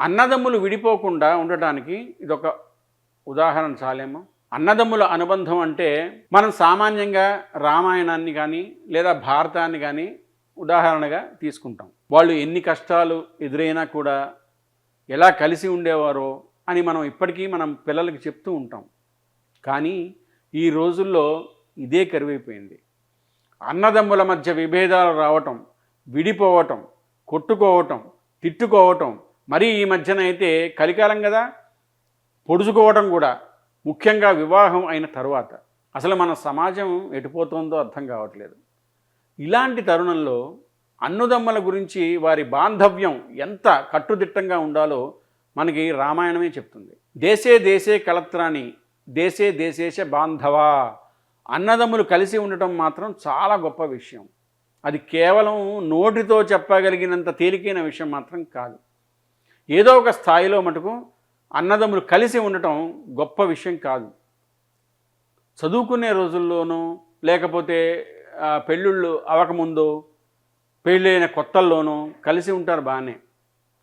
అన్నదమ్ములు విడిపోకుండా ఉండటానికి ఇదొక ఉదాహరణ చాలేమో. అన్నదమ్ముల అనుబంధం అంటే మనం సామాన్యంగా రామాయణాన్ని కానీ లేదా భారతాన్ని కానీ ఉదాహరణగా తీసుకుంటాం. వాళ్ళు ఎన్ని కష్టాలు ఎదురైనా కూడా ఎలా కలిసి ఉండేవారో అని మనం ఇప్పటికీ మనం పిల్లలకి చెప్తూ ఉంటాం. కానీ ఈ రోజుల్లో ఇదే కరువైపోయింది. అన్నదమ్ముల మధ్య విభేదాలు రావటం విడిపోవటం కొట్టుకోవటం తిట్టుకోవటం మరీ ఈ మధ్యన అయితే కలికాలం కదా? పొడుచుకోవటం కూడా ముఖ్యంగా వివాహం అయిన తరువాత. అసలు మన సమాజం ఎటుపోతుందో అర్థం కావట్లేదు. ఇలాంటి తరుణంలో అన్నుదమ్మల గురించి వారి బాంధవ్యం ఎంత కట్టుదిట్టంగా ఉండాలో మనకి రామాయణమే చెప్తుంది. దేశే దేశే కలత్రాని దేశే దేశేశ బాంధవా. అన్నదమ్ములు కలిసి ఉండటం మాత్రం చాలా గొప్ప విషయం. అది కేవలం నోటితో చెప్పగలిగినంత తేలికైన విషయం మాత్రం కాదు. ఏదో ఒక స్థాయిలో మటుకు అన్నదమ్ములు కలిసి ఉండటం గొప్ప విషయం కాదు. చదువుకునే రోజుల్లోనూ లేకపోతే పెళ్ళిళ్ళు అవకముందు పెళ్ళైన కొత్తల్లోనూ కలిసి ఉంటారు బాగానే.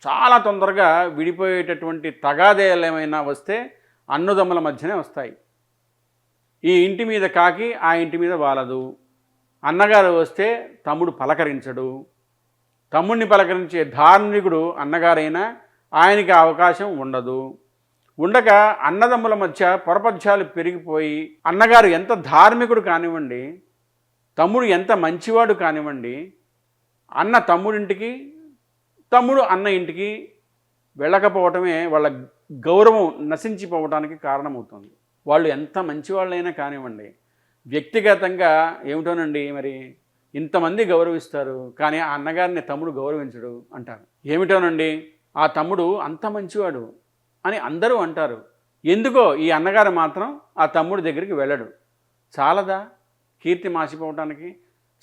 చాలా తొందరగా విడిపోయేటటువంటి తగాదేలు ఏమైనా వస్తే అన్నదమ్ముల మధ్యనే వస్తాయి. ఈ ఇంటి మీద కాకి ఆ ఇంటి మీద వాలదు. అన్నగారు వస్తే తమ్ముడు పలకరించడు. తమ్ముడిని పలకరించే ధార్మికుడు అన్నగారైనా ఆయనకి అవకాశం ఉండదు. ఉండక అన్నదమ్ముల మధ్య పొరపధ్యాలు పెరిగిపోయి అన్నగారు ఎంత ధార్మికుడు కానివ్వండి తమ్ముడు ఎంత మంచివాడు కానివ్వండి అన్న తమ్ముడింటికి తమ్ముడు అన్న ఇంటికి వెళ్ళకపోవటమే వాళ్ళ గౌరవం నశించిపోవటానికి కారణమవుతుంది. వాళ్ళు ఎంత మంచివాళ్ళైనా కానివ్వండి వ్యక్తిగతంగా ఏమిటోనండి మరి ఇంతమంది గౌరవిస్తారు కానీ ఆ అన్నగారిని తమ్ముడు గౌరవించడు అంటారు. ఏమిటోనండి? ఆ తమ్ముడు అంత మంచివాడు అని అందరూ అంటారు. ఎందుకో ఈ అన్నగారు మాత్రం ఆ తమ్ముడి దగ్గరికి వెళ్ళడు. చాలదా కీర్తి మాసిపోవటానికి?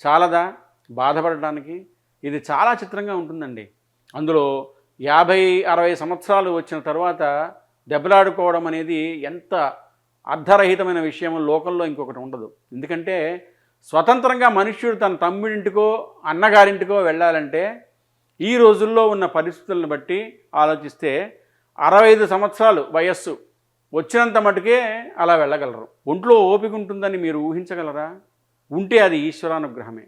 చాలదా బాధపడటానికి? ఇది చాలా చిత్రంగా ఉంటుందండి. అందులో యాభై అరవై సంవత్సరాలు వచ్చిన తర్వాత దెబ్బలాడుకోవడం అనేది ఎంత అర్ధరహితమైన విషయం లోకంలో ఇంకొకటి ఉండదు. ఎందుకంటే స్వతంత్రంగా మనుష్యుడు తన తమ్ముడింటికో అన్నగారింటికో వెళ్ళాలంటే ఈ రోజుల్లో ఉన్న పరిస్థితులను బట్టి ఆలోచిస్తే అరవై ఐదు సంవత్సరాలు వయస్సు వచ్చినంత మటుకే అలా వెళ్ళగలరు. ఒంట్లో ఓపిక ఉంటుందని మీరు ఊహించగలరా? ఉంటే అది ఈశ్వరానుగ్రహమే.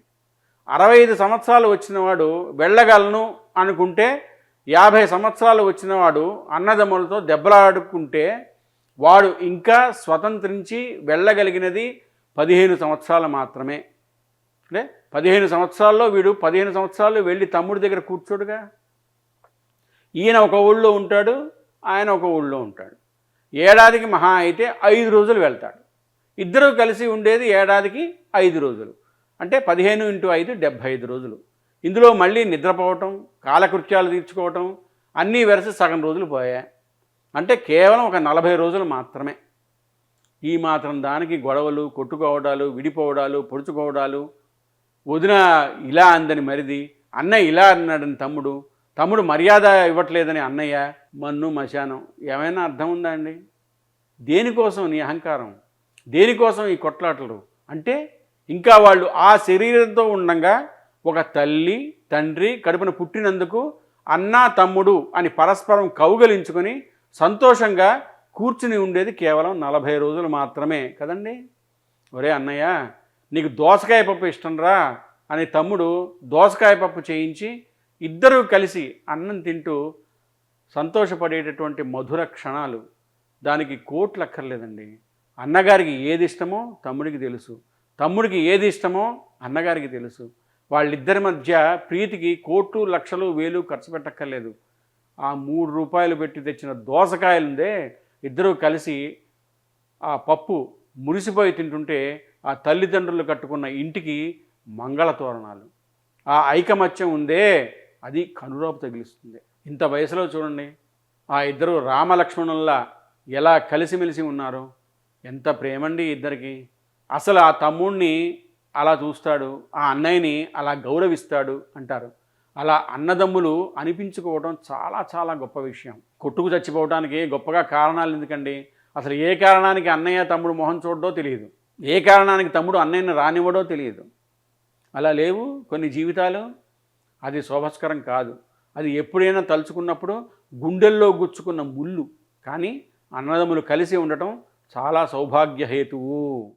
అరవై ఐదు సంవత్సరాలు వచ్చినవాడు వెళ్ళగలను అనుకుంటే యాభై సంవత్సరాలు వచ్చినవాడు అన్నదమ్ములతో దెబ్బలాడుకుంటే వాడు ఇంకా స్వతంత్రించి వెళ్ళగలిగినది పదిహేను సంవత్సరాలు మాత్రమే. అంటే పదిహేను సంవత్సరాల్లో వీడు పదిహేను సంవత్సరాలు వెళ్ళి తమ్ముడి దగ్గర కూర్చోడుగా. ఈయన ఒక ఊళ్ళో ఉంటాడు ఆయన ఒక ఊళ్ళో ఉంటాడు. ఏడాదికి మహా అయితే ఐదు రోజులు వెళ్తాడు. ఇద్దరు కలిసి ఉండేది ఏడాదికి ఐదు రోజులు. అంటే పదిహేను ఇంటూ ఐదు డెబ్భై ఐదు రోజులు. ఇందులో మళ్ళీ నిద్రపోవటం కాలకృత్యాలు తీర్చుకోవటం అన్నీ వెరసి సగం రోజులు పోయాయి. అంటే కేవలం ఒక నలభై రోజులు మాత్రమే. ఈ మాత్రం దానికి గొడవలు కొట్టుకోవడాలు విడిపోవడాలు పొడుచుకోవడాలు వదిన ఇలా అందని మరిది అన్నయ్య ఇలా అన్నాడని తమ్ముడు తమ్ముడు మర్యాద ఇవ్వట్లేదని అన్నయ్య మన్ను మశానం ఏమైనా అర్థం ఉందా అండి? దేనికోసం నీ అహంకారం? దేనికోసం ఈ కొట్లాటలు? అంటే ఇంకా వాళ్ళు ఆ శరీరంతో ఉండగా ఒక తల్లి తండ్రి కడుపున పుట్టినందుకు అన్న తమ్ముడు అని పరస్పరం కౌగలించుకొని సంతోషంగా కూర్చుని ఉండేది కేవలం నలభై రోజులు మాత్రమే కదండి? ఒరే అన్నయ్య నీకు దోసకాయ పప్పు ఇష్టంరా అనే తమ్ముడు దోసకాయ పప్పు చేయించి ఇద్దరూ కలిసి అన్నం తింటూ సంతోషపడేటటువంటి మధుర క్షణాలు దానికి కోట్లు అక్కర్లేదండి అన్నగారికి ఏది ఇష్టమో తమ్ముడికి తెలుసు. తమ్ముడికి ఏది ఇష్టమో అన్నగారికి తెలుసు. వాళ్ళిద్దరి మధ్య ప్రీతికి కోట్లు లక్షలు వేలు ఖర్చు పెట్టక్కర్లేదు. ఆ మూడు రూపాయలు పెట్టి తెచ్చిన దోసకాయలుందే ఇద్దరూ కలిసి ఆ పప్పు మురిసిపోయి తింటుంటే ఆ తల్లిదండ్రులు కట్టుకున్న ఇంటికి మంగళ తోరణాలు ఆ ఐకమత్యం ఉందే అది కనురాపు తగిలిస్తుంది. ఇంత వయసులో చూడండి ఆ ఇద్దరు రామలక్ష్మణుల్లా ఎలా కలిసిమెలిసి ఉన్నారు. ఎంత ప్రేమండి ఇద్దరికి. అసలు ఆ తమ్ముణ్ణి అలా చూస్తాడు ఆ అన్నయ్యని అలా గౌరవిస్తాడు అంటారు. అలా అన్నదమ్ములు అనిపించుకోవడం చాలా చాలా గొప్ప విషయం. కొట్టుకు చచ్చిపోవడానికి గొప్పగా కారణాలు ఎందుకండి? అసలు ఏ కారణానికి అన్నయ్య తమ్ముడు మొహం చూడడో తెలియదు. ఏ కారణానికి తమ్ముడు అన్నయ్యను రానివ్వడో తెలియదు. అలా లేవు కొన్ని జీవితాలు. అది శోభస్కరం కాదు. అది ఎప్పుడైనా తలుచుకున్నప్పుడు గుండెల్లో గుచ్చుకున్న ముళ్ళు. కానీ అన్నదమ్ములు కలిసి ఉండటం చాలా సౌభాగ్యహేతువు